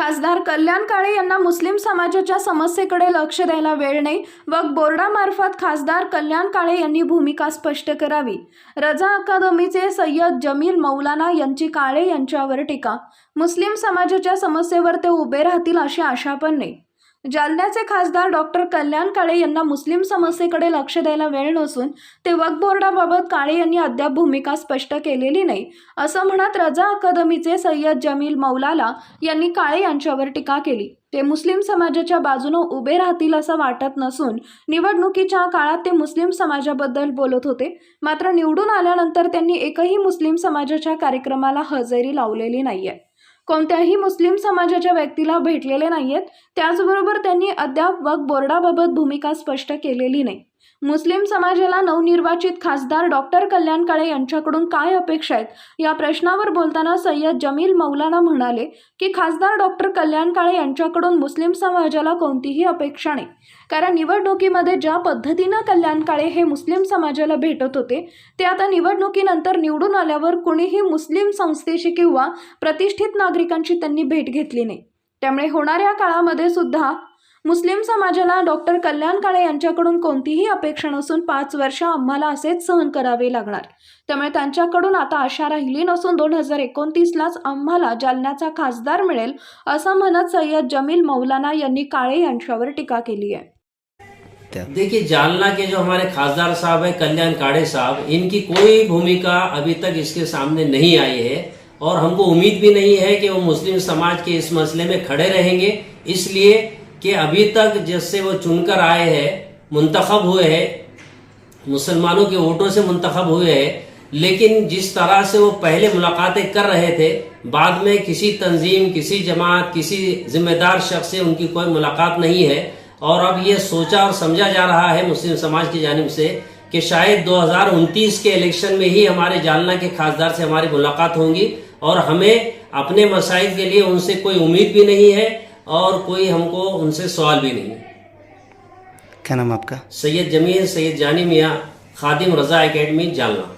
खासदार कल्याण काळे यांना मुस्लिम समाजाच्या समस्येकडे लक्ष द्यायला वेळ नाही व बोर्डामार्फत खासदार कल्याण काळे यांनी भूमिका स्पष्ट करावी. रजा अकादमीचे सय्यद जमील मौलाना यांची काळे यांच्यावर टीका. मुस्लिम समाजाच्या समस्येवर ते उभे राहतील अशी आशा पण नाही. जालन्याचे खासदार डॉक्टर कल्याण काळे यांना मुस्लिम समस्येकडे लक्ष द्यायला वेळ नसून ते वक्फ बोर्डाबाबत काळे यांनी अद्याप भूमिका स्पष्ट केलेली नाही. असं म्हणत रजा अकादमीचे सय्यद जमील मौलाला यांनी काळे यांच्यावर टीका केली. ते मुस्लिम समाजाच्या बाजूनं उभे राहतील असं वाटत नसून निवडणुकीच्या काळात ते मुस्लिम समाजाबद्दल बोलत होते. मात्र निवडून आल्यानंतर त्यांनी एकही मुस्लिम समाजाच्या कार्यक्रमाला हजेरी लावलेली नाहीये. कोणत्याही मुस्लिम समाजाच्या व्यक्तीला भेटलेले नाही आहेत त्याचबरोबर त्यांनी अद्याप वक बोर्डाबाबत भूमिका स्पष्ट केलेली नाही. मुस्लिम समाजाला नवनिर्वाचित खासदार डॉक्टर कल्याण काळे यांच्याकडून काय अपेक्षा आहेत? या प्रश्नावर बोलताना सय्यद जमील मौलाना म्हणाले की खासदार डॉक्टर कल्याण काळे यांच्याकडून मुस्लिम समाजाला कोणतीही अपेक्षा नाही. कारण निवडणुकीमध्ये ज्या पद्धतीनं कल्याण काळे हे मुस्लिम समाजाला भेटत होते ते आता निवडणुकीनंतर निवडून आल्यावर कुणीही मुस्लिम संस्थेशी किंवा प्रतिष्ठित नागरिकांची त्यांनी भेट घेतली नाही. त्यामुळे होणाऱ्या काळामध्ये सुद्धा मुस्लिम समाजाला डॉक्टर कल्याण काळे यांच्याकडून कोणतीही अपेक्षा नसून पाच वर्ष आम्हाला असेच सहन करावे लागणार. त्यामुळे त्यांच्याकडून आता आशा राहिली नसून दोन हजार एकोणतीसलाच आम्हाला जालन्याचा खासदार मिळेल असं म्हणत सय्यद जमील मौलाना यांनी काळे यांच्यावर टीका केली आहे. देखिए जालना के जो हमारे खासदार साहब है कल्याण काड़े साहब इनकी कोई भूमिका अभी तक इसके सामने नहीं आई है और हमको उम्मीद भी नहीं है कि वो मुस्लिम समाज के इस मसले में खड़े रहेंगे। इसलिए कि अभी तक जिससे वो चुनकर आए हैं, मुंतखब हुए हैं, मुसलमानों के वोटों से मुंतखब हुए हैं, लेकिन जिस तरह से वो पहले मुलाकातें कर रहे थे, बाद में किसी तंजीम, किसी जमात, किसी जिम्मेदार शख्स से उनकी कोई मुलाकात नहीं है। और अब ये सोचा और समझा जा रहा है मुस्लिम समाज की जानब से कि शायद 2029 के इलेक्शन में ही हमारे जालना के खासदार से हमारी मुलाकात होंगी और हमें अपने मसाइल के लिए उनसे कोई उम्मीद भी नहीं है। और कोई हमको उनसे सवाल भी नहीं है। क्या नाम आपका? सैयद जमील सैयद जानी मियाँ खादिम रजा एकेडमी जालना।